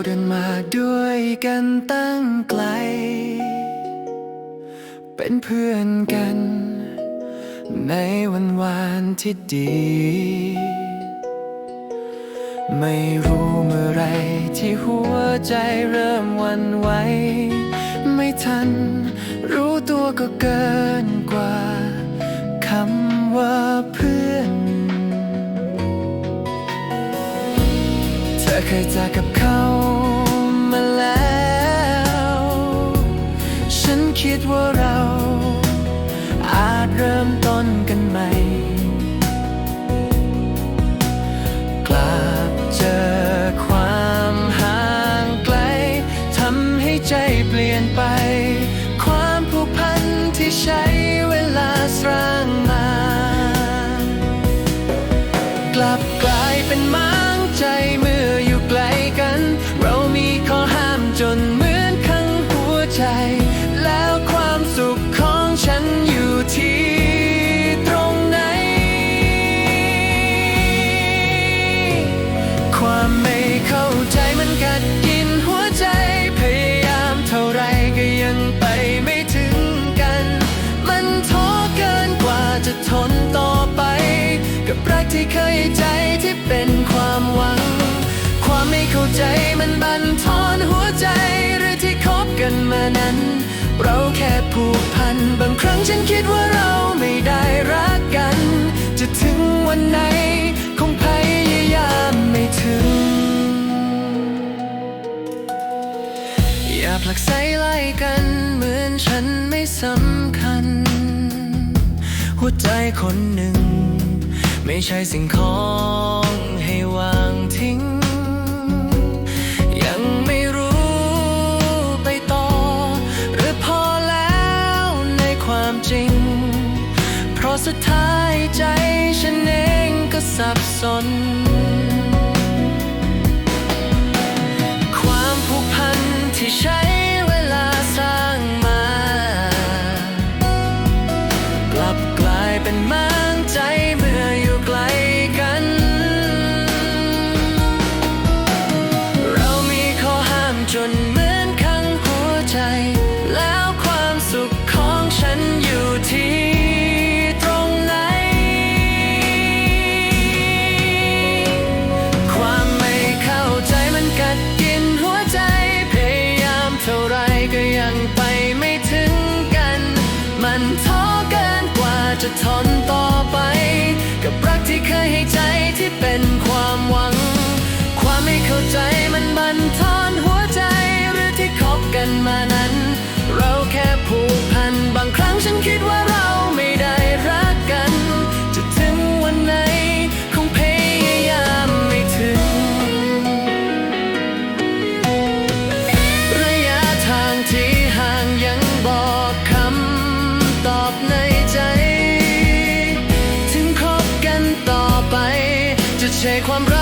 เราเดินมาด้วยกันตั้งไกล เป็นเพื่อนกัน ในวันวานที่ดี ไม่รู้เมื่อไรที่หัวใจเริ่มหวันไหว ไม่ทัน รู้ตัวก็เกินกว่าคำว่าเพื่อน เธอเคยจากกับเขา คิดว่าเรา อาจเริ่มต้นกันใหม่ กลับเจอความห่างไกลทำให้ใจเปลี่ยนไป ความผูกพันที่ใช้เวลาสร้างมา กลับกลายเป็นหมางใจเมื่ออยู่ไกลกัน เรามีข้อห้ามจนเหมือนขังหัวใจ นั้น เราแค่ผูกพัน บางครั้งฉันคิดว่าเราไม่ได้รักกัน จะถึงวันไหนคงพยายามไม่ถึง อย่าผลักไสไล่กัน เหมือนฉันไม่สำคัญ หัวใจคนหนึ่ง ไม่ใช่สิ่งของให้วางทิ้ง สุดท้ายใจฉันเองก็สับสน ความผูกพันที่ใช้เวลาสร้างมา กลับกลายเป็นหมางใจเมื่ออยู่ไกลกัน เรามีข้อห้ามจนเมือ จะทนต่อไป กับรักที่เคยให้ใจที่เป็นความหวัง จะ